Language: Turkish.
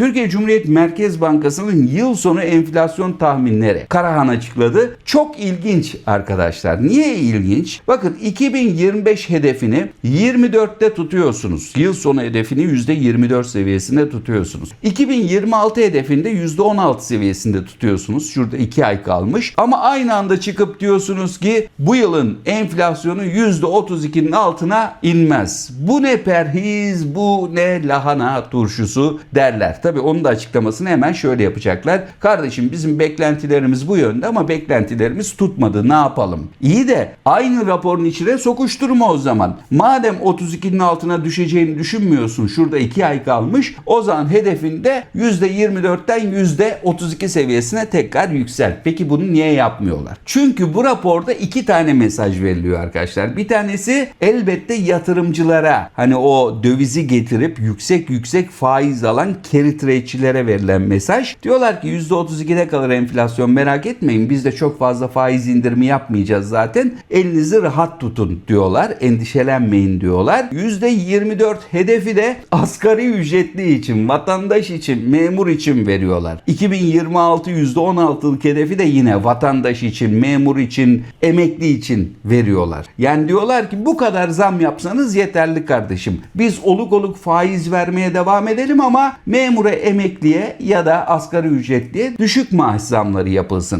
Türkiye Cumhuriyet Merkez Bankası'nın yıl sonu enflasyon tahminleri Karahan açıkladı. Çok ilginç arkadaşlar. Niye ilginç? Bakın 2025 hedefini 24'te tutuyorsunuz. Yıl sonu hedefini %24 seviyesinde tutuyorsunuz. 2026 hedefini de %16 seviyesinde tutuyorsunuz. Şurada 2 ay kalmış. Ama aynı anda çıkıp diyorsunuz ki bu yılın enflasyonu %32'nin altına inmez. Bu ne perhiz, bu ne lahana turşusu derler. Tabii onun da açıklamasını hemen şöyle yapacaklar. Kardeşim bizim beklentilerimiz bu yönde ama beklentilerimiz tutmadı. Ne yapalım? İyi de aynı raporun içine sokuşturma o zaman. Madem 32'nin altına düşeceğini düşünmüyorsun. Şurada 2 ay kalmış. O zaman hedefinde %24'ten %32 seviyesine tekrar yüksel. Peki bunu niye yapmıyorlar? Çünkü bu raporda iki tane mesaj veriliyor arkadaşlar. Bir tanesi elbette yatırımcılara hani o dövizi getirip yüksek yüksek faiz alan carry trade'çilere verilen mesaj. Diyorlar ki %32'de kalır enflasyon merak etmeyin biz de çok fazla faiz indirimi yapmayacağız zaten. Elinizi rahat tutun diyorlar. Endişelenmeyin diyorlar. %24 hedefi de asgari ücretli için, vatandaş için, memur için veriyorlar. 2026 %16'lık hedefi de yine vatandaş için, memur için, emekli için veriyorlar. Yani diyorlar ki bu kadar zam yapsanız yeterli kardeşim. Biz oluk oluk faiz vermeye devam edelim ama memura, emekliye ya da asgari ücretliye düşük maaş zamları yapılsın.